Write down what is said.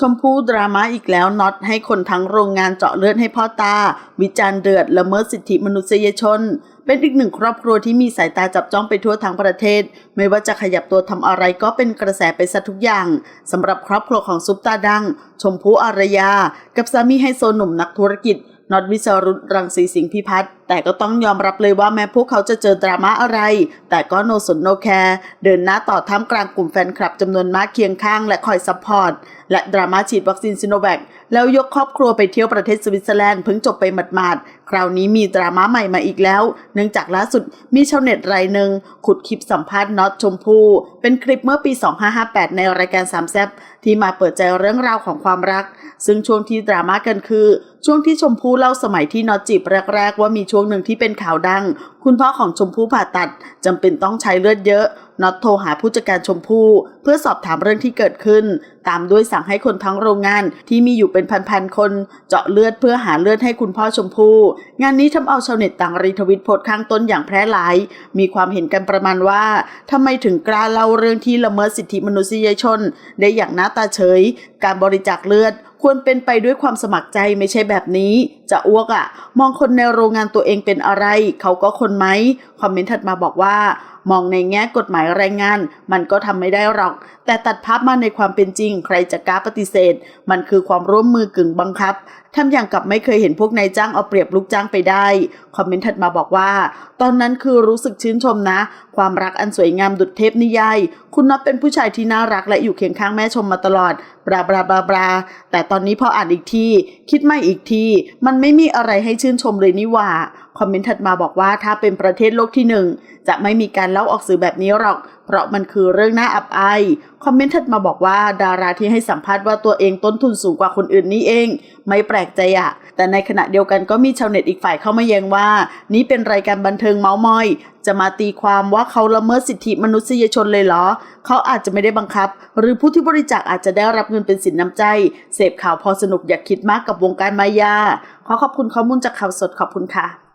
ชมพู่ดราม่าอีกแล้วน็อตให้คนทั้งโรงงานเจาะเลือดให้พ่อตา วิจารณ์เดือดละเมิดสิทธิมนุษยชน เป็นอีกหนึ่งครอบครัวที่มีสายตาจับจ้องไปทั่วทั้งประเทศ ไม่ว่าจะขยับตัวทำอะไรก็เป็นกระแสไปซะทุกอย่างสำหรับครอบครัวของซุปตาดัง ชมพู่อารยา กับสามีไฮโซหนุ่มนักธุรกิจน็อตวิสรุตรังสีสิงห์พิพัฒน์แต่ก็ต้องยอมรับเลยว่าแม้พวกเขาจะเจอดราม่าอะไร แต่ก็โนสนโนแคร์เดินหน้าต่อท่ามกลางกลุ่มแฟนคลับจำนวนมากเคียงข้างและคอยซัพพอร์ต และดราม่าฉีดวัคซีนซิโนแวคแล้วยกครอบครัวไปเที่ยวประเทศสวิตเซอร์แลนด์เพิ่งจบไปหมาดๆ คราวนี้มีดราม่าใหม่มาอีกแล้ว เนื่องจากล่าสุดมีชาวเน็ตรายหนึ่งขุดคลิปสัมภาษณ์น็อตชมพู่เป็นคลิปเมื่อปี 2558 ในรายการสามแซบที่มาเปิดใจเรื่องราวของความรัก ซึ่งช่วงที่ดราม่ากันคือ ช่วงที่ชมพู่เล่าสมัยที่น็อตจีบแรก ๆ ว่ามีชวงหนึ่งที่เป็นข่าวดัง คุณพ่อของชมพู่ผ่าตัดจำเป็นต้องใช้เลือดเยอะ น็อตโทรหาผู้จัดการชมพู่เพื่อสอบถามเรื่องที่เกิดขึ้น ตามด้วยสั่งให้คนทั้งโรงงานที่มีอยู่เป็นพันๆคน เจาะเลือดเพื่อหาเลือดให้คุณพ่อชมพู่งานนี้ทำเอาชาวเน็ตต่างรีทวิตโพสต์ข้างต้นอย่างแพร่หลาย มีความเห็นกันประมาณว่าทำไมถึงกล้าเล่าเรื่องที่ละเมิดสิทธิมนุษยชน ได้อย่างหน้าตาเฉย การบริจาคเลือดควรเป็นไปด้วยความสมัครใจไม่ใช่แบบนี้ จะอ้วกอะ่ะ มองคนในโรงงานตัวเองเป็นอะไร เขาก็คนไหมคอมเมนต์ถัดมาบอกว่า มองในแง่กฎหมายแรงงาน มันก็ทำไม่ได้หรอก แต่ตัดภาพมาในความเป็นจริง ใครจะกล้าปฏิเสธ มันคือความร่วมมือกึ่งบังคับทำอย่างกับไม่เคยเห็นพวกนายจ้างเอาเปรียบลูกจ้างไปได้ คอมเมนต์ถัดมาบอกว่า ตอนนั้นคือรู้สึกชื่นชมนะ ความรักอันสวยงามดุจเทพนิยาย คุณน็อตเป็นผู้ชายที่น่ารักและอยู่เคียงข้างแม่ชมมาตลอด บราบราบราบราแต่ตอนนี้พออ่านอีกที คิดไม่อีกที มันไม่มีอะไรให้ชื่นชมเลยนี่หว่า คอมเมนต์ถัดมาบอกว่าถ้าเป็นประเทศโลกที่หนึ่งจะไม่มีการเล่าออกสื่อแบบนี้หรอก เพราะมันคือเรื่องน่าอับอายคอมเมนต์ถัดมาบอกว่าดาราที่ให้สัมภาษณ์ว่าตัวเองต้นทุนสูงกว่าคนอื่นนี่เอง ไม่แปลกใจอะแต่ในขณะเดียวกันก็มีชาวเน็ตอีกฝ่ายเข้ามาแย้งว่า นี่เป็นรายการบันเทิงเมาส์มอย จะมาตีความว่าเขาละเมิดสิทธิมนุษยชนเลยเหรอ เขาอาจจะไม่ได้บังคับ หรือผู้ที่บริจาคอาจจะได้รับเงินเป็นสินน้ำใจ เสพข่าวพอสนุกอย่าคิดมากกับวงการมายาขอขอบคุณข้อมูลจากข่าวสดขอบคุณค่ะ